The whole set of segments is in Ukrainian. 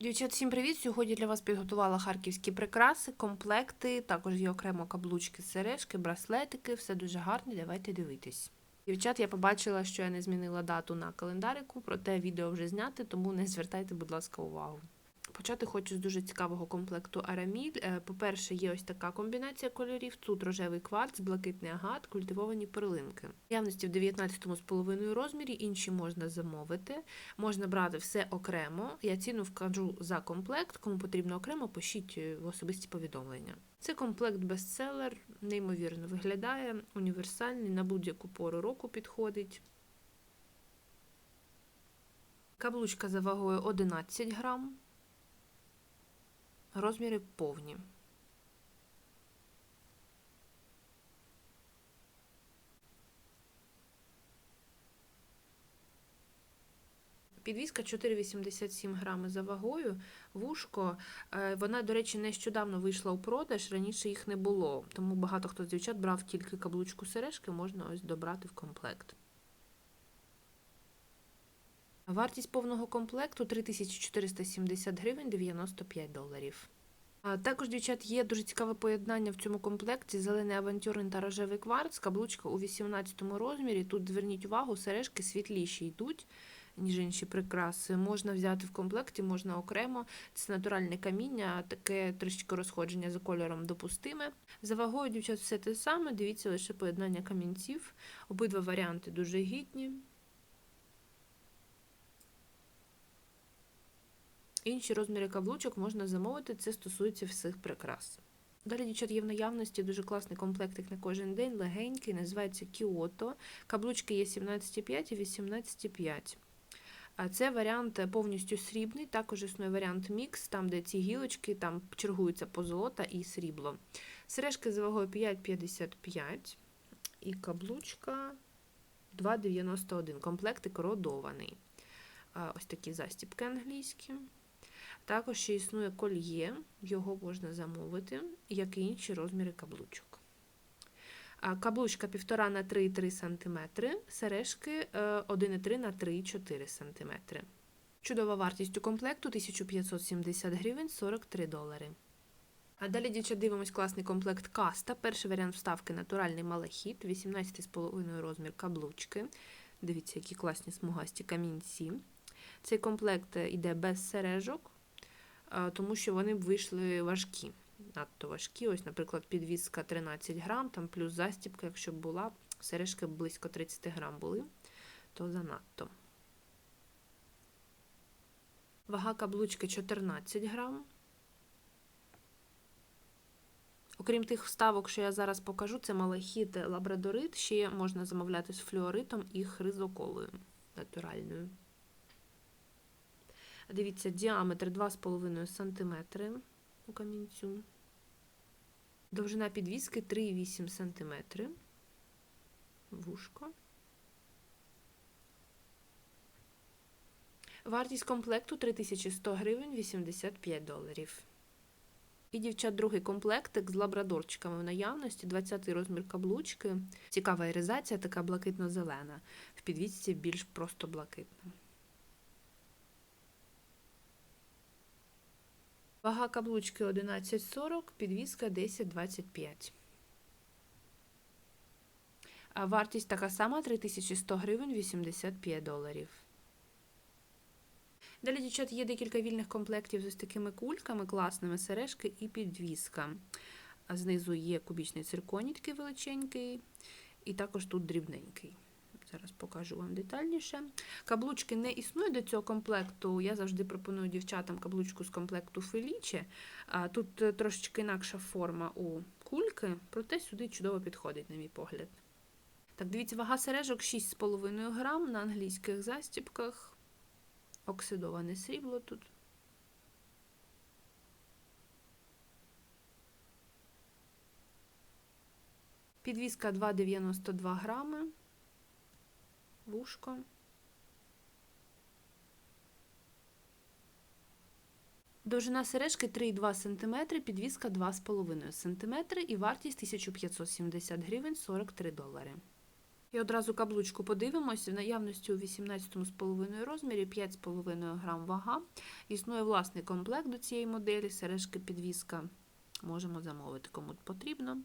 Дівчат, всім привіт! Сьогодні для вас підготувала харківські прикраси, комплекти, також є окремо каблучки, сережки, браслетики, все дуже гарно, давайте дивитись. Дівчат, я побачила, що я не змінила дату на календарику, проте відео вже зняти, тому не звертайте, будь ласка, увагу. Почати хочу з дуже цікавого комплекту Араміль. Е, По-перше, є ось така комбінація кольорів: тут рожевий кварц, блакитний агат, культивовані перлинки. Явності в 19,5 розмірі, інші можна замовити. Можна брати все окремо. Я ціну вкажу за комплект. Кому потрібно окремо, пишіть е, в особисті повідомлення. Це комплект бестселер, неймовірно виглядає, універсальний, на будь-яку пору року підходить. Каблучка за вагою 11 грам. Розміри повні. Підвізка 4,87 грами за вагою. Вушко. е, Вона, до речі, нещодавно вийшла у продаж, раніше їх не було. Тому багато хто з дівчат брав тільки каблучку сережки, можна ось добрати в комплект. Вартість повного комплекту 3470 гривень 95 доларів. А Також, дівчат, є дуже цікаве поєднання в цьому комплекті: зелений авантюрин та рожевий кварц, каблучка у 18 розмірі. Тут зверніть увагу, сережки світліші йдуть, ніж інші прикраси. Можна взяти в комплекті, можна окремо. Це натуральне каміння, таке трішки розходження за кольором допустиме. За вагою, дівчат, все те саме. Дивіться лише поєднання камінців. Обидва варіанти дуже гідні. Інші розміри каблучок можна замовити, це стосується всіх прикрас. Далі, дівчат, є в наявності дуже класний комплектик на кожен день, легенький, називається Кіото. Каблучки є 17,5 і 18,5. А Це варіант повністю срібний, також існує варіант мікс, там, де ці гілочки там чергуються по золота і срібло. Сережки з вагою 5,55 і каблучка 2,91. Комплектик родований. Ось такі застібки англійські. Також ще існує кольє, його можна замовити, як і інші розміри каблучок. Каблучка 1,5 на 3,3 см, сережки е, 1,3 на 3,4 см. Чудова вартість у комплекту 1570 гривень 43 долари. А далі, дівчат, дивимось класний комплект каста. Перший варіант вставки натуральний малахіт, 18,5 розмір каблучки. Дивіться, які класні смугасті камінці. Цей комплект йде без сережок, тому що вони б вийшли важкі. Надто важкі. Ось, наприклад, підвіска 13 грам, там плюс застібка, якщо б була, сережки близько 30 грам були, то занадто. Вага каблучки 14 грам. Окрім тих вставок, що я зараз покажу, це малахіт лабрадорит, ще можна замовляти з флюоритом і хризоколою натуральною. Дивіться, діаметр 2,5 см у камінцю. Довжина підвіски 3,8 см. Вушко. Вартість комплекту 3100 гривень 85 доларів. І, дівчат, другий комплектик з лабрадорчиками в наявності, 20 розмір каблучки. Цікава іризація, така блакитно-зелена. В підвісці більш просто блакитна. Вага каблучки 11,40, підвіска 10,25. А вартість така сама 3100 гривень 85 доларів. Далі, дівчат, є декілька вільних комплектів з ось такими кульками, класними сережки і підвіска. Знизу є кубічний цирконій такий величенький, і також тут дрібненький. Зараз покажу вам детальніше. Каблучки не існує до цього комплекту. Я завжди пропоную дівчатам каблучку з комплекту Феліче. Тут трошечки інакша форма у кульки, проте сюди чудово підходить, на мій погляд. Так, дивіться, вага сережок 6,5 грам на англійських застібках. Оксидоване срібло тут. Підвіска 2,92 грами. Вушко. Довжина сережки 3,2 см, підвіска 2,5 см і вартість 1570 гривень 43 долари. І одразу каблучку подивимося. В наявності у 18,5 розмірі 5,5 грам вага. Існує власний комплект до цієї моделі, сережки підвіска. Можемо замовити, кому потрібно.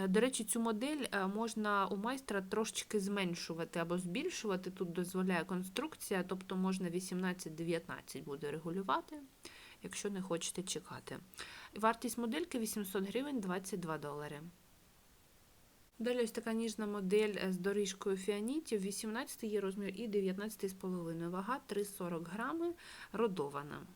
Е, До речі, цю модель е, можна у майстра трошечки зменшувати або збільшувати. Тут дозволяє конструкція, тобто можна 18-19 буде регулювати, якщо не хочете чекати. Вартість модельки 800 гривень 22 долари. Далі ось така ніжна модель е, з доріжкою фіанітів, 18 є розмір і 19,5 вага, 3,40 грами, родована.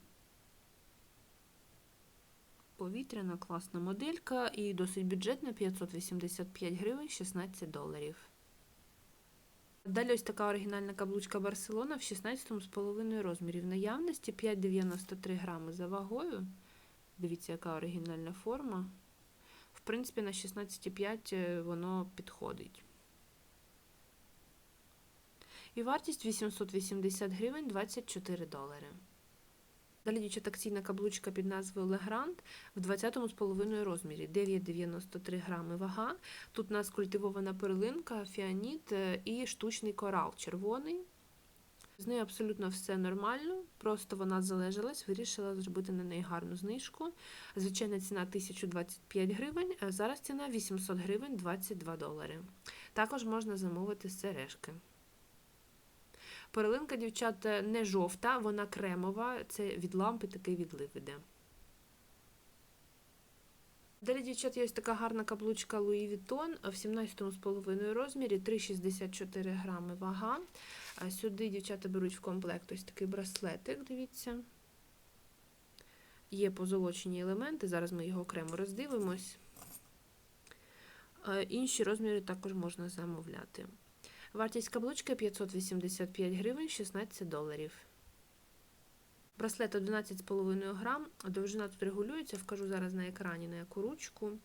Повітряна класна моделька і досить бюджетна 585 гривень 16 доларів. Далі ось така оригінальна каблучка Барселона в 16,5 розмірі. В наявності 5,93 грами за вагою. Дивіться, яка оригінальна форма. В принципі, на 16,5 воно підходить. І вартість 880 гривень 24 долари. Далі дівчата акційна каблучка під назвою Легрант в 20,5 розмірі, 9,93 грами вага. Тут у нас культивована перлинка, фіаніт е, і штучний корал червоний. З нею абсолютно все нормально, просто вона залежалась, вирішила зробити на неї гарну знижку. Звичайна ціна 1025 гривень, а зараз ціна 800 гривень 22 долари. Також можна замовити сережки. Перлинка, дівчата, не жовта, вона кремова, це від лампи такий відлив іде. Далі, дівчат, є ось така гарна каблучка Louis Vuitton в 17,5 розмірі, 3,64 грами вага. Сюди дівчата беруть в комплект ось такий браслетик, дивіться. Є позолочені елементи, зараз ми його окремо роздивимось. Інші розміри також можна замовляти. Вартість каблучки 585 гривень 16 доларів. Браслет 11,5 грам. Довжина тут регулюється, вкажу зараз на екрані на яку ручку.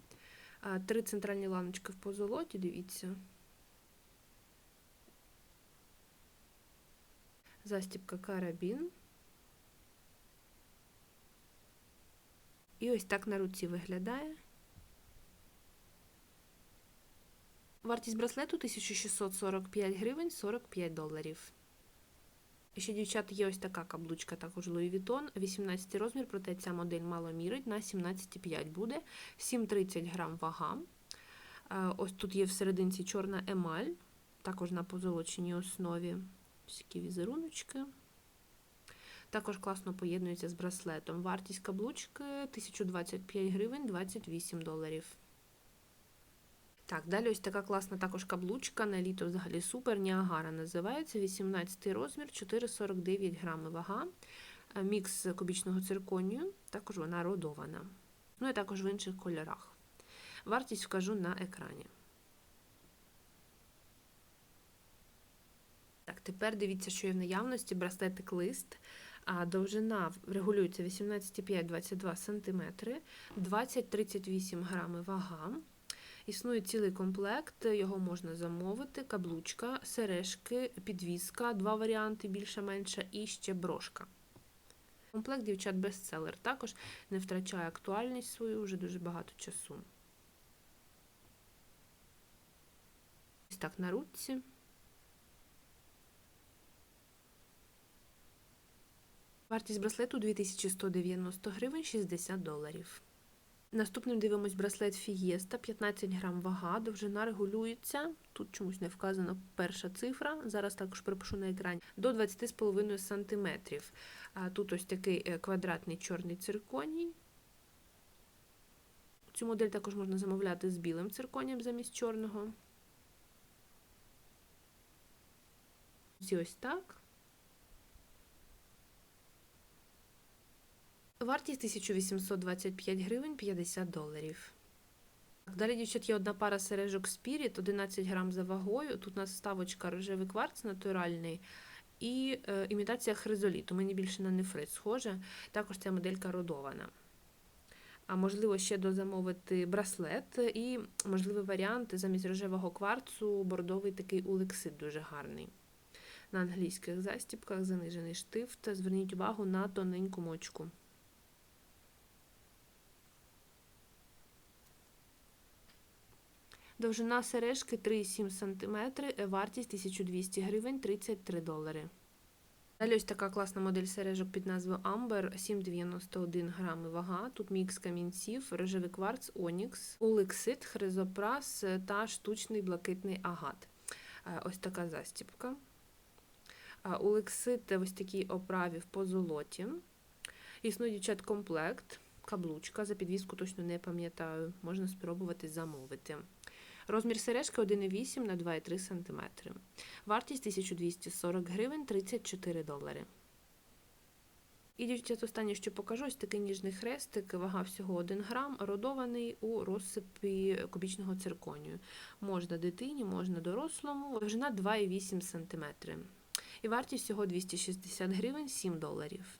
Три центральні ланочки в позолоті, дивіться. Застібка карабін. І ось так на руці виглядає. Вартість браслету 1645 гривень 45 доларів. Ще, дівчата, є ось така каблучка, також Louis Vuitton, 18 розмір, проте ця модель мало мірить, на 17,5 буде, 7,30 грам вага. Ось тут є всерединці чорна емаль, також на позолоченій основі. Ось візеруночки. Також класно поєднується з браслетом. Вартість каблучки 1025 гривень 28 доларів. Так, далі ось така класна також каблучка, на літо взагалі супер, Ніагара називається, 18 розмір, 4,49 грами вага, мікс кубічного цирконію, також вона родована. Ну і також в інших кольорах. Вартість вкажу на екрані. Так, тепер дивіться, що є в наявності браслетик лист. А довжина регулюється 18,5-22 см, 20-38 грами вага. Існує цілий комплект, його можна замовити, каблучка, сережки, підвіска, два варіанти, більше-менше, і ще брошка. Комплект дівчат бестселер також не втрачає актуальність свою вже дуже багато часу. Ось так на руці. Вартість браслету 2190 гривень 60 доларів. Наступним дивимось браслет Фієста, 15 грам вага, довжина регулюється. Тут чомусь не вказана перша цифра. Зараз також перепишу на екрані, до 20,5 см. Тут ось такий е, квадратний чорний цирконій. Цю модель також можна замовляти з білим цирконієм замість чорного. Ось так. Вартість 1825 гривень 50 доларів. Далі, дівчат, є одна пара сережок Spirit, 11 грам за вагою. Тут у нас ставочка рожевий кварц натуральний і е, імітація хризоліту. Мені більше на нефрит схоже. Також ця моделька родована. А можливо, ще дозамовити браслет і, можливий варіант замість рожевого кварцу, бордовий такий улексит дуже гарний. На англійських застіпках занижений штифт. Зверніть увагу на тоненьку мочку. Довжина сережки 3,7 см, е, вартість 1200 гривень 33 долари. Далі ось така класна модель сережок під назвою Amber, 7,91 грами вага. Тут мікс камінців, рожевий кварц, онікс, улексит, хризопрас та штучний блакитний агат. Е, Ось така застіпка. Е, Улексит ось такій оправі в позолоті. Існує дівчат комплект, каблучка. За підвіску точно не пам'ятаю. Можна спробувати замовити. Розмір сережки 1,8 на 2,3 см. Вартість 1240 гривень 34 долари. І дівчат, останнє, що покажу, ось такий ніжний хрестик, вага всього 1 грам, родований у розсипі кубічного цирконію. Можна дитині, можна дорослому, довжина 2,8 см. І вартість всього 260 гривень 7 доларів.